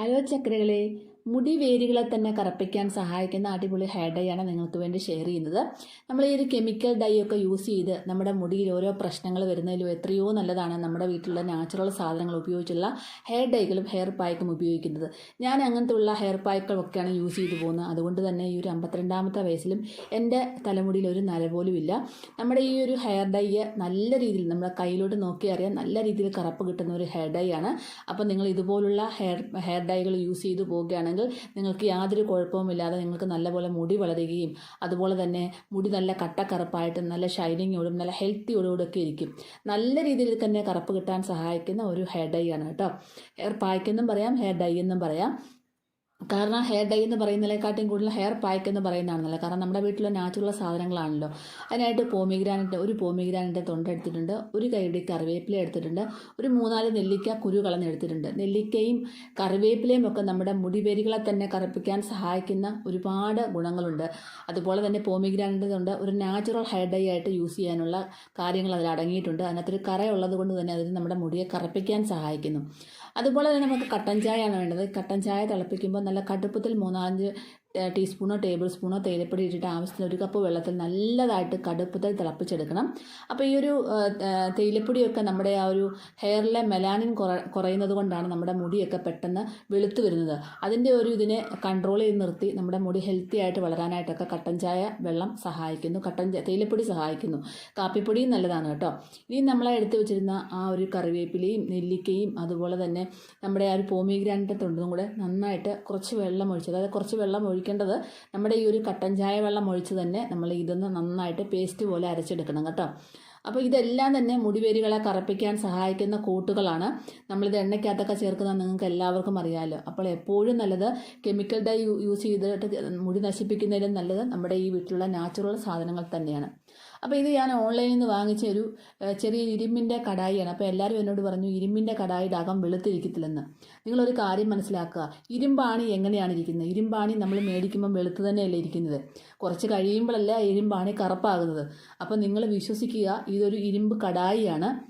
Hello ചക്രകളെ മുടി വേരുകളെ തന്നെ കറപ്പിക്കാൻ സഹായിക്കുന്ന അടിപൊളി ഹെയർ ഡൈ ആണ് നിങ്ങൾക്ക് വേണ്ടി ഷെയർ ചെയ്യുന്നത്. നമ്മൾ ഈ ഒരു കെമിക്കൽ ഡൈ ഒക്കെ യൂസ് ചെയ്ത് നമ്മുടെ മുടിയിൽ ഓരോ പ്രശ്നങ്ങൾ വരുന്നതിലും എത്രയോ നല്ലതാണ് നമ്മുടെ വീട്ടിലുള്ള നാച്ചുറൽ സാധനങ്ങൾ ഉപയോഗിച്ചുള്ള ഹെയർ ഡൈകളും ഹെയർ പായ്ക്കും ഉപയോഗിക്കുന്നത്. ഞാൻ അങ്ങനത്തെ ഉള്ള ഹെയർ പായ്ക്കളൊക്കെയാണ് യൂസ് ചെയ്തു പോകുന്നത്. അതുകൊണ്ട് തന്നെ ഈ ഒരു അമ്പത്തിരണ്ടാമത്തെ വയസ്സിലും എന്റെ തലമുടിയിൽ ഒരു നര പോലും ഇല്ല. നമ്മുടെ ഈ ഒരു ഹെയർ ഡൈ നല്ല രീതിയിൽ നമ്മുടെ കയ്യിലോട്ട് നോക്കി അറിയാൻ നല്ല രീതിയിൽ കറപ്പ് കിട്ടുന്ന ഒരു ഹെയർ ഡൈ ആണ്. അപ്പോൾ നിങ്ങൾ ഇതുപോലുള്ള ഹെയർ ഹെയർ ഡൈകൾ യൂസ് ചെയ്തു പോവുകയാണെങ്കിൽ നിങ്ങൾക്ക് യാതൊരു കുഴപ്പവുമില്ലാതെ നിങ്ങൾക്ക് നല്ലപോലെ മുടി വളരുകയും അതുപോലെ തന്നെ മുടി നല്ല കട്ടക്കറുപ്പായിട്ട് നല്ല ഷൈനിങ്ങോടും നല്ല ഹെൽത്തിയോടും ഒക്കെ ഇരിക്കും. നല്ല രീതിയിൽ തന്നെ കറുപ്പ് കിട്ടാൻ സഹായിക്കുന്ന ഒരു ഹെയർ ഡൈ ആണ് കേട്ടോ. ഹെയർ പായ്ക്കെന്നും പറയാം ഹെയർ ഡൈ എന്നും പറയാം. കാരണം ഹെയർ ഡൈ എന്ന് പറയുന്നതിനെക്കാട്ടും കൂടുതൽ ഹെയർ പായ്ക്ക് എന്ന് പറയുന്നതാണല്ലോ. കാരണം നമ്മുടെ വീട്ടിലെ നാച്ചുറൽ സാധനങ്ങളാണല്ലോ. അതിനായിട്ട് പോമിഗ്രാനറ്റ് ഒരു പോമിഗ്രാനറ്റ് തൊണ്ട എടുത്തിട്ടുണ്ട് ഒരു കൈയുടെ കറിവേപ്പില എടുത്തിട്ടുണ്ട് ഒരു മൂന്നാൽ നെല്ലിക്ക കുരു കളഞ്ഞെടുത്തിട്ടുണ്ട് നെല്ലിക്കയും കറിവേപ്പിലയും ഒക്കെ നമ്മുടെ മുടിവേരുകളെ തന്നെ കറുപ്പിക്കാൻ സഹായിക്കുന്ന ഒരുപാട് ഗുണങ്ങളുണ്ട്. അതുപോലെ തന്നെ പോമിഗ്രാനറ്റ് തൊണ്ട് ഒരു നാച്ചുറൽ ഹെയർ ഡൈ ആയിട്ട് യൂസ് ചെയ്യാനുള്ള കാര്യങ്ങൾ അതിൽ അടങ്ങിയിട്ടുണ്ട്. അതിനകത്തൊരു കറയുള്ളത് കൊണ്ട് തന്നെ അതിന് നമ്മുടെ മുടിയെ കറുപ്പിക്കാൻ സഹായിക്കുന്നു. അതുപോലെ തന്നെ നമുക്ക് കട്ടൻ ചായയാണ് വേണ്ടത്. കട്ടൻ ചായ തിളപ്പിക്കുമ്പോൾ നല്ല കടുപ്പത്തിൽ മൂന്നാലഞ്ച് ടേ- ടീസ്പൂണോ ടേബിൾ സ്പൂണോ തേയിലപ്പൊടി ഇട്ടിട്ട് ആവശ്യത്തിന് ഒരു കപ്പ് വെള്ളത്തിൽ നല്ലതായിട്ട് കടുപ്പത്തിൽ തിളപ്പിച്ചെടുക്കണം. അപ്പോൾ ഈ ഒരു തേയിലപ്പൊടിയൊക്കെ നമ്മുടെ ആ ഒരു ഹെയറിലെ മെലാനിൻ കുറ കുറയുന്നത് കൊണ്ടാണ് നമ്മുടെ മുടിയൊക്കെ പെട്ടെന്ന് വെളുത്ത് വരുന്നത്. അതിന്റെ ഒരു ഇതിനെ കൺട്രോൾ ചെയ്ത് നിർത്തി നമ്മുടെ മുടി ഹെൽത്തി ആയിട്ട് വളരാനായിട്ടൊക്കെ കട്ടൻ ചായ വെള്ളം സഹായിക്കുന്നു. കട്ടൻ തേയിലപ്പൊടി സഹായിക്കുന്നു. കാപ്പിപ്പൊടിയും നല്ലതാണ് കേട്ടോ. ഇനി നമ്മളെ എടുത്ത് വെച്ചിരുന്ന ആ ഒരു കറിവേപ്പിലയും നെല്ലിക്കയും അതുപോലെ തന്നെ നമ്മുടെ ആ ഒരു പോമിഗ്രാനറ്റ് തൊണ്ടും കൂടെ നന്നായിട്ട് കുറച്ച് വെള്ളം ഒഴിച്ച് അതായത് കുറച്ച് വെള്ളം ഒഴിക്കേണ്ടത് നമ്മുടെ ഈ ഒരു കട്ടൻ ചായ വെള്ളം ഒഴിച്ച് തന്നെ നമ്മൾ ഇതൊന്ന് നന്നായിട്ട് പേസ്റ്റ് പോലെ അരച്ചെടുക്കണം കേട്ടോ. അപ്പോൾ ഇതെല്ലാം തന്നെ മുടിവേരുകളെ കറപ്പിക്കാൻ സഹായിക്കുന്ന കൂട്ടുകളാണ്. നമ്മളിത് എണ്ണയ്ക്കകത്തൊക്കെ ചേർക്കുന്നത് നിങ്ങൾക്ക് എല്ലാവർക്കും അറിയാമല്ലോ അപ്പോൾ എപ്പോഴും നല്ലത് കെമിക്കൽ ഡൈ യൂസ് ചെയ്തിട്ട് മുടി നശിപ്പിക്കുന്നതിലും നല്ലത് നമ്മുടെ ഈ വീട്ടിലുള്ള നാച്ചുറൽ സാധനങ്ങൾ തന്നെയാണ്. അപ്പോൾ ഇത് ഞാൻ ഓൺലൈനിൽ നിന്ന് വാങ്ങിച്ച ഒരു ചെറിയ ഇരുമ്പിന്റെ കടായിയാണ്. അപ്പോൾ എല്ലാവരും എന്നോട് പറഞ്ഞു ഇരുമ്പിന്റെ കടായിയുടെ അകം വെളുത്തിരിക്കത്തില്ലെന്ന്. നിങ്ങളൊരു കാര്യം മനസ്സിലാക്കുക. ഇരുമ്പാണി എങ്ങനെയാണ് ഇരിക്കുന്നത്? ഇരുമ്പാണി നമ്മൾ മേടിക്കുമ്പോൾ വെളുത്ത് തന്നെയല്ലേ ഇരിക്കുന്നത്? കുറച്ച് കഴിയുമ്പോഴല്ല ഇരുമ്പാണി കറുപ്പാകുന്നത്. അപ്പോൾ നിങ്ങൾ വിശ്വസിക്കുക ഇതൊരു ഇരുമ്പ് കടായിയാണ്.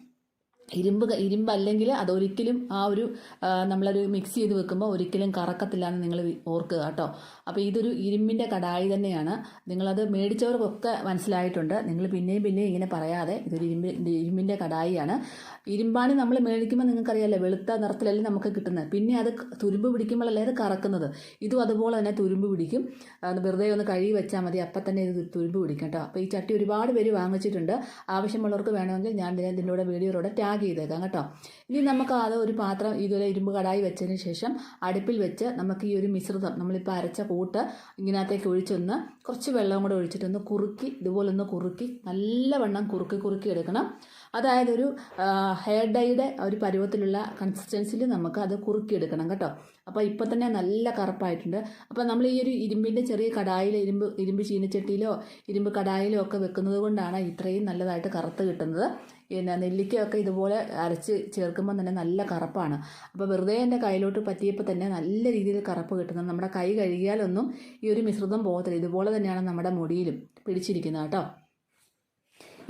ഇരുമ്പ് ഇരുമ്പ് അല്ലെങ്കിൽ അതൊരിക്കലും ആ ഒരു നമ്മളൊരു മിക്സ് ചെയ്ത് വെക്കുമ്പോൾ ഒരിക്കലും കറക്കത്തില്ല എന്ന് നിങ്ങൾ ഓർക്കുക കേട്ടോ. അപ്പോൾ ഇതൊരു ഇരുമ്പിന്റെ കടായി തന്നെയാണ്. നിങ്ങളത് മേടിച്ചവർക്കൊക്കെ മനസ്സിലായിട്ടുണ്ട്. നിങ്ങൾ പിന്നെയും പിന്നെയും ഇങ്ങനെ പറയാതെ ഇതൊരു ഇരുമ്പ് ഇരുമ്പിന്റെ കടായിയാണ്. ഇരുമ്പാണി നമ്മൾ മേടിക്കുമ്പോൾ നിങ്ങൾക്കറിയാമല്ലോ വെളുത്ത നിറത്തിലല്ലേ നമുക്ക് കിട്ടുന്നത്. പിന്നെ അത് തുരുമ്പ് പിടിക്കുമ്പോഴല്ലേ അത് കറക്കുന്നത്. ഇതും അതുപോലെ തന്നെ തുരുമ്പ് പിടിക്കും. വെറുതെ ഒന്ന് കഴുകി വെച്ചാൽ മതി. അപ്പം തന്നെ ഇത് തുരുമ്പ് പിടിക്കും കേട്ടോ. അപ്പോൾ ഈ ചട്ടി ഒരുപാട് പേര് വാങ്ങിച്ചിട്ടുണ്ട്. ആവശ്യമുള്ളവർക്ക് വേണമെങ്കിൽ ഞാൻ ഇതിന്റെ കൂടെ വീഡിയോയിലൂടെ ടാഗ് ചെയ്തേക്കാം കേട്ടോ. ഇനി നമുക്ക് അത് ഒരു പാത്രം ഇതുപോലെ ഇരുമ്പ് കടായി വെച്ചതിന് ശേഷം അടുപ്പിൽ വെച്ച് നമുക്ക് ഈ ഒരു മിശ്രിതം നമ്മളിപ്പോൾ അരച്ച കൂട്ട് ഇതിനകത്തേക്ക് ഒഴിച്ചൊന്ന് കുറച്ച് വെള്ളം കൂടെ ഒഴിച്ചിട്ടൊന്ന് കുറുക്കി ഇതുപോലെ ഒന്ന് കുറുക്കി നല്ലവണ്ണം കുറുക്കി കുറുക്കി എടുക്കണം. അതായത് ഒരു ഹെയർ ഡൈയുടെ ഒരു പരുവത്തിലുള്ള കൺസിസ്റ്റൻസിയിൽ നമുക്ക് അത് കുറുക്കി എടുക്കണം കേട്ടോ. അപ്പോൾ ഇപ്പോൾ തന്നെ നല്ല കറുപ്പായിട്ടുണ്ട്. അപ്പോൾ നമ്മൾ ഈ ഒരു ഇരുമ്പിന്റെ ചെറിയ കടായിൽ ഇരുമ്പ് ഇരുമ്പ് ചീനച്ചട്ടിയിലോ ഇരുമ്പ് കടായിലോ ഒക്കെ വെക്കുന്നത് കൊണ്ടാണ് ഇത്രയും നല്ലതായിട്ട് കറുത്ത് കിട്ടുന്നത്. പിന്നെ നെല്ലിക്കയൊക്കെ ഇതുപോലെ അരച്ച് ചേർക്കുമ്പോൾ തന്നെ നല്ല കറുപ്പാണ്. അപ്പോൾ വെറുതെ എന്റെ കയ്യിലോട്ട് പറ്റിയപ്പോൾ തന്നെ നല്ല രീതിയിൽ കറുപ്പ് കിട്ടുന്നത് നമ്മുടെ കൈ കഴുകിയാലൊന്നും ഈ ഒരു മിശ്രിതം പോകത്തില്ല. ഇതുപോലെ തന്നെയാണ് നമ്മുടെ മുടിയിലും പിടിച്ചിരിക്കുന്നത് കേട്ടോ.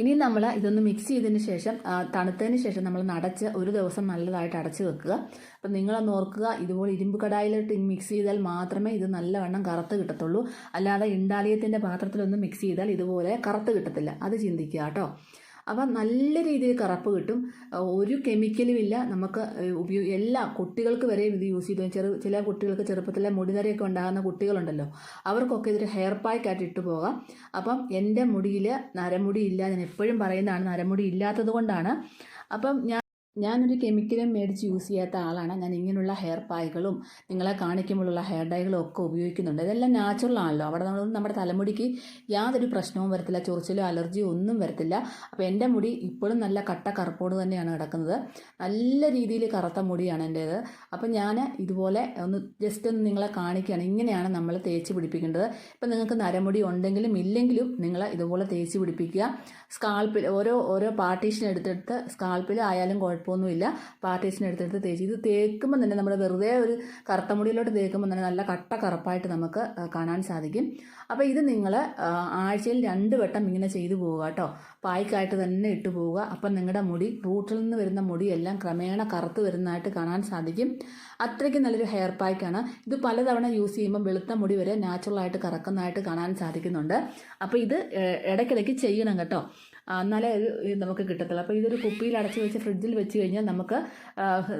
ഇനി നമ്മൾ ഇതൊന്ന് മിക്സ് ചെയ്തതിന് ശേഷം തണുത്തതിന് ശേഷം നമ്മൾ നടച്ച് ഒരു ദിവസം നല്ലതായിട്ട് അടച്ച് വെക്കുക. അപ്പം നിങ്ങളൊന്ന് ഓർക്കുക ഇതുപോലെ ഇരുമ്പ് കടായിലിട്ട് മിക്സ് ചെയ്താൽ മാത്രമേ ഇത് നല്ലവണ്ണം കറുത്ത് കിട്ടത്തുള്ളൂ. അല്ലാതെ ഇണ്ടാലിയത്തിന്റെ പാത്രത്തിലൊന്നും മിക്സ് ചെയ്താൽ ഇതുപോലെ കറുത്ത് കിട്ടത്തില്ല. അത് ചിന്തിക്കുക കേട്ടോ. അപ്പം നല്ല രീതിയിൽ കറപ്പ് കിട്ടും. ഒരു കെമിക്കലും ഇല്ല. നമുക്ക് ഉപയോഗ എല്ലാ കുട്ടികൾക്ക് വരെ ഇത് യൂസ് ചെയ്തു. ചെറു ചില കുട്ടികൾക്ക് ചെറുപ്പത്തിലെ മുടിനരയൊക്കെ ഉണ്ടാകുന്ന കുട്ടികളുണ്ടല്ലോ. അവർക്കൊക്കെ ഇതൊരു ഹെയർ പായ്ക്കായിട്ട് ഇട്ട് പോകാം. അപ്പം എന്റെ മുടിയിൽ നരമുടി ഇല്ല. ഞാൻ എപ്പോഴും പറയുന്നതാണ് നരമുടി ഇല്ലാത്തത് കൊണ്ടാണ്. അപ്പം ഞാൻ ഞാനൊരു കെമിക്കലും മേടിച്ച് യൂസ് ചെയ്യാത്ത ആളാണ്. ഞാൻ ഇങ്ങനെയുള്ള ഹെയർ പായ്കളും നിങ്ങളെ കാണിക്കുമ്പോഴുള്ള ഹെയർ ഡൈകളും ഒക്കെ ഉപയോഗിക്കുന്നുണ്ട്. ഇതെല്ലാം നാച്ചുറൽ ആണല്ലോ. അവിടെ നമ്മൾ നമ്മുടെ തലമുടിക്ക് യാതൊരു പ്രശ്നവും വരത്തില്ല. ചൊറിച്ചിലോ അലർജിയോ ഒന്നും വരത്തില്ല. അപ്പോൾ എന്റെ മുടി ഇപ്പോഴും നല്ല കട്ട കറുപ്പോട് തന്നെയാണ് കിടക്കുന്നത്. നല്ല രീതിയിൽ കറുത്ത മുടിയാണ് എന്റേത്. അപ്പോൾ ഞാൻ ഇതുപോലെ ഒന്ന് ജസ്റ്റ് ഒന്ന് നിങ്ങളെ കാണിക്കുകയാണ്. ഇങ്ങനെയാണ് നമ്മൾ തേച്ച് പിടിപ്പിക്കേണ്ടത്. ഇപ്പം നിങ്ങൾക്ക് നരമുടി ഉണ്ടെങ്കിലും ഇല്ലെങ്കിലും നിങ്ങൾ ഇതുപോലെ തേച്ച് പിടിപ്പിക്കുക. സ്കാൾപ്പിൽ ഓരോ ഓരോ പാർട്ടീഷൻ എടുത്തെടുത്ത് സ്കാൾപ്പിൽ ആയാലും കുഴപ്പമില്ല കുഴപ്പമൊന്നുമില്ല. പാർട്ടീസിന് എടുത്തെടുത്ത് തേച്ച്. ഇത് തേക്കുമ്പോൾ തന്നെ നമ്മൾ വെറുതെ ഒരു കറുത്ത മുടിയിലോട്ട് തേക്കുമ്പോൾ തന്നെ നല്ല കട്ട കറുപ്പായിട്ട് നമുക്ക് കാണാൻ സാധിക്കും. അപ്പോൾ ഇത് നിങ്ങൾ ആഴ്ചയിൽ രണ്ട് വട്ടം ഇങ്ങനെ ചെയ്തു പോവുക കേട്ടോ. പായ്ക്കായിട്ട് തന്നെ ഇട്ടു പോവുക. അപ്പം നിങ്ങളുടെ മുടി റൂട്ടിൽ നിന്ന് വരുന്ന മുടിയെല്ലാം ക്രമേണ കറുത്ത് വരുന്നതായിട്ട് കാണാൻ സാധിക്കും. അത്രയ്ക്ക് നല്ലൊരു ഹെയർ പായ്ക്കാണ്. ഇത് പലതവണ യൂസ് ചെയ്യുമ്പോൾ വെളുത്ത മുടി വരെ നാച്ചുറലായിട്ട് കറക്കുന്നതായിട്ട് കാണാൻ സാധിക്കുന്നുണ്ട്. അപ്പോൾ ഇത് ഇടയ്ക്കിടയ്ക്ക് ചെയ്യണം കേട്ടോ. എന്നാലേ നമുക്ക് കിട്ടത്തുള്ളൂ. അപ്പോൾ ഇതൊരു കുപ്പിയിൽ അടച്ചു വെച്ച് ഫ്രിഡ്ജിൽ വെച്ച് കഴിഞ്ഞാൽ നമുക്ക്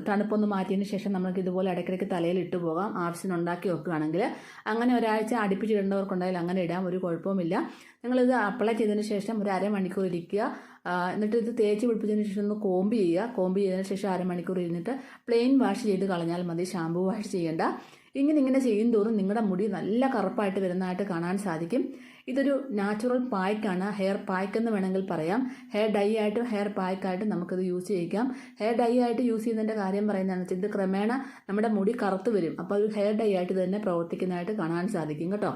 തണുപ്പൊന്ന് മാറ്റിയതിന് ശേഷം നമുക്ക് ഇതുപോലെ ഇടയ്ക്കിടയ്ക്ക് തലയിൽ ഇട്ട് പോകാം. ആവശ്യത്തിന് ഉണ്ടാക്കി വെക്കുകയാണെങ്കിൽ അങ്ങനെ ഒരാഴ്ച അടുപ്പിച്ച് ഇടേണ്ടവർക്കുണ്ടെങ്കിൽ അങ്ങനെ ഇടാം. ഒരു കുഴപ്പവുമില്ല. നിങ്ങളിത് അപ്ലൈ ചെയ്തതിന് ശേഷം ഒരു അരമണിക്കൂർ ഇരിക്കുക. എന്നിട്ട് ഇത് തേച്ച് പിടിപ്പിച്ചതിന് ശേഷം ഒന്ന് കോമ്പ് ചെയ്യുക. കോമ്പ് ചെയ്തതിന് ശേഷം അരമണിക്കൂർ ഇരുന്നിട്ട് പ്ലെയിൻ വാഷ് ചെയ്ത് കളഞ്ഞാൽ മതി. ഷാമ്പു വാഷ് ചെയ്യേണ്ട. ഇങ്ങനെ ഇങ്ങനെ ചെയ്യും തോറും നിങ്ങളുടെ മുടി നല്ല കറുപ്പായിട്ട് വരുന്നതായിട്ട് കാണാൻ സാധിക്കും. ഇതൊരു നാച്ചുറൽ പായ്ക്കാണ്. ഹെയർ പായ്ക്ക് എന്ന് വേണമെങ്കിൽ പറയാം. ഹെയർ ഡൈ ആയിട്ടും ഹെയർ പായ്ക്കായിട്ടും നമുക്കിത് യൂസ് ചെയ്യിക്കാം. ഹെയർ ഡൈ ആയിട്ട് യൂസ് ചെയ്യുന്നതിന്റെ കാര്യം പറയുന്നതെന്ന് വെച്ചാൽ ഇത് ക്രമേണ നമ്മുടെ മുടി കറുത്ത് വരും. അപ്പോൾ അത് ഹെയർ ഡൈ ആയിട്ട് തന്നെ പ്രവർത്തിക്കുന്നതായിട്ട് കാണാൻ സാധിക്കും കേട്ടോ.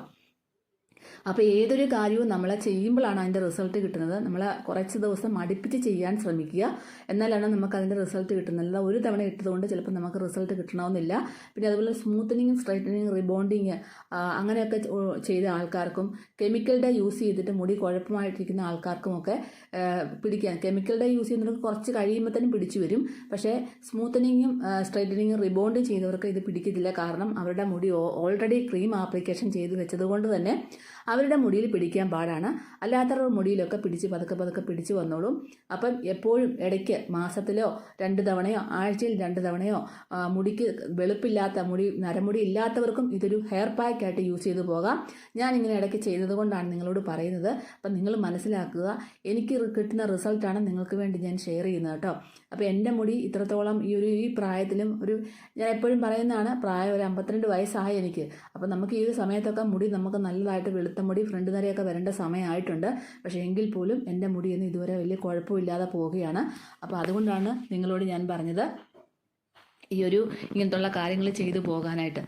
അപ്പോൾ ഏതൊരു കാര്യവും നമ്മൾ ചെയ്യുമ്പോഴാണ് അതിന്റെ റിസൾട്ട് കിട്ടുന്നത്. നമ്മൾ കുറച്ച് ദിവസം അടുപ്പിച്ച് ചെയ്യാൻ ശ്രമിക്കുക. എന്നാലാണ് നമുക്ക് അതിന്റെ റിസൾട്ട് കിട്ടുന്നത്. അല്ല ഒരു തവണ ഇട്ടതുകൊണ്ട് ചിലപ്പോൾ നമുക്ക് റിസൾട്ട് കിട്ടണമെന്നില്ല. പിന്നെ അതുപോലെ സ്മൂത്തനിങ് സ്ട്രൈറ്റനിങ് റിബോണ്ടിങ് അങ്ങനെയൊക്കെ ചെയ്ത ആൾക്കാർക്കും കെമിക്കലിന്റെ യൂസ് ചെയ്തിട്ട് മുടി കുഴപ്പമായിട്ടിരിക്കുന്ന ആൾക്കാർക്കുമൊക്കെ പിടിക്കാൻ കെമിക്കലിന്റെ യൂസ് ചെയ്യുന്നവർക്ക് കുറച്ച് കഴിയുമ്പോൾ തന്നെ പിടിച്ചു വരും. പക്ഷേ സ്മൂത്തനിങ്ങും സ്ട്രൈറ്റനിങ്ങും റിബോണ്ടും ചെയ്തവർക്ക് ഇത് പിടിക്കത്തില്ല. കാരണം അവരുടെ മുടി ഓൾറെഡി ക്രീം ആപ്ലിക്കേഷൻ ചെയ്ത് വെച്ചതുകൊണ്ട് തന്നെ അവരുടെ മുടിയിൽ പിടിക്കാൻ പാടാണ്. അല്ലാത്തവരുടെ മുടിയിലൊക്കെ പിടിച്ച് പതുക്കെ പതുക്കെ പിടിച്ച് വന്നോളും. അപ്പം എപ്പോഴും ഇടയ്ക്ക് മാസത്തിലോ രണ്ട് തവണയോ ആഴ്ചയിൽ രണ്ട് തവണയോ മുടിക്ക് വെളുപ്പില്ലാത്ത മുടി നരമുടി ഇല്ലാത്തവർക്കും ഇതൊരു ഹെയർ പാക്ക് ആയിട്ട് യൂസ് ചെയ്തു പോകാം. ഞാൻ ഇങ്ങനെ ഇടയ്ക്ക് ചെയ്തത് കൊണ്ടാണ് നിങ്ങളോട് പറയുന്നത്. അപ്പം നിങ്ങൾ മനസ്സിലാക്കുക എനിക്ക് കിട്ടുന്ന റിസൾട്ടാണ് നിങ്ങൾക്ക് വേണ്ടി ഞാൻ ഷെയർ ചെയ്യുന്നത് കേട്ടോ. അപ്പോൾ എന്റെ മുടി ഇത്രത്തോളം ഈ ഒരു ഈ പ്രായത്തിലും ഒരു ഞാൻ എപ്പോഴും പറയുന്നതാണ് പ്രായം ഒരു അമ്പത്തിരണ്ട് വയസ്സായി എനിക്ക്. അപ്പോൾ നമുക്ക് ഈ ഒരു സമയത്തൊക്കെ മുടി നമുക്ക് നല്ലതായിട്ട് വെളുത്ത മുടി ഫ്രണ്ട് നിരയൊക്കെ വരേണ്ട സമയമായിട്ടുണ്ട്. പക്ഷേ എങ്കിൽ പോലും എന്റെ മുടിയൊന്നും ഇതുവരെ വലിയ കുഴപ്പമില്ലാതെ പോവുകയാണ്. അപ്പോൾ അതുകൊണ്ടാണ് നിങ്ങളോട് ഞാൻ പറഞ്ഞത് ഈ ഒരു ഇങ്ങനത്തുള്ള കാര്യങ്ങൾ ചെയ്തു പോകാനായിട്ട്.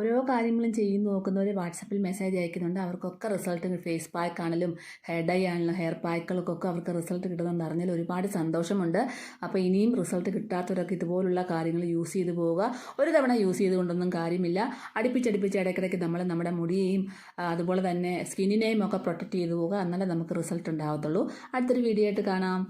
ഓരോ കാര്യങ്ങളും ചെയ്യും നോക്കുന്നവർ വാട്സപ്പിൽ മെസ്സേജ് അയക്കുന്നുണ്ട്. അവർക്കൊക്കെ റിസൾട്ട് ഫേസ് പാക്ക് ആണെങ്കിലും ഹെഡ് ഡൈ ആണെങ്കിലും ഹെയർ പാക്കുകൾക്കൊക്കെ അവർക്ക് റിസൾട്ട് കിട്ടുന്നുണ്ട് അറിഞ്ഞാൽ ഒരുപാട് സന്തോഷമുണ്ട്. അപ്പോൾ ഇനിയും റിസൾട്ട് കിട്ടാത്തവരൊക്കെ ഇതുപോലുള്ള കാര്യങ്ങൾ യൂസ് ചെയ്ത് പോവുക. ഒരു തവണ യൂസ് ചെയ്തുകൊണ്ടൊന്നും കാര്യമില്ല. അടുപ്പിച്ചടുപ്പിച്ച് ഇടയ്ക്കിടയ്ക്ക് നമ്മൾ നമ്മുടെ മുടിയെയും അതുപോലെ തന്നെ സ്കിന്നിനെയും ഒക്കെ പ്രൊട്ടക്റ്റ് ചെയ്ത് പോവുക. എന്നാലേ നമുക്ക് റിസൾട്ട് ഉണ്ടാകത്തുള്ളൂ അടുത്തൊരു വീഡിയോ ആയിട്ട് കാണാം.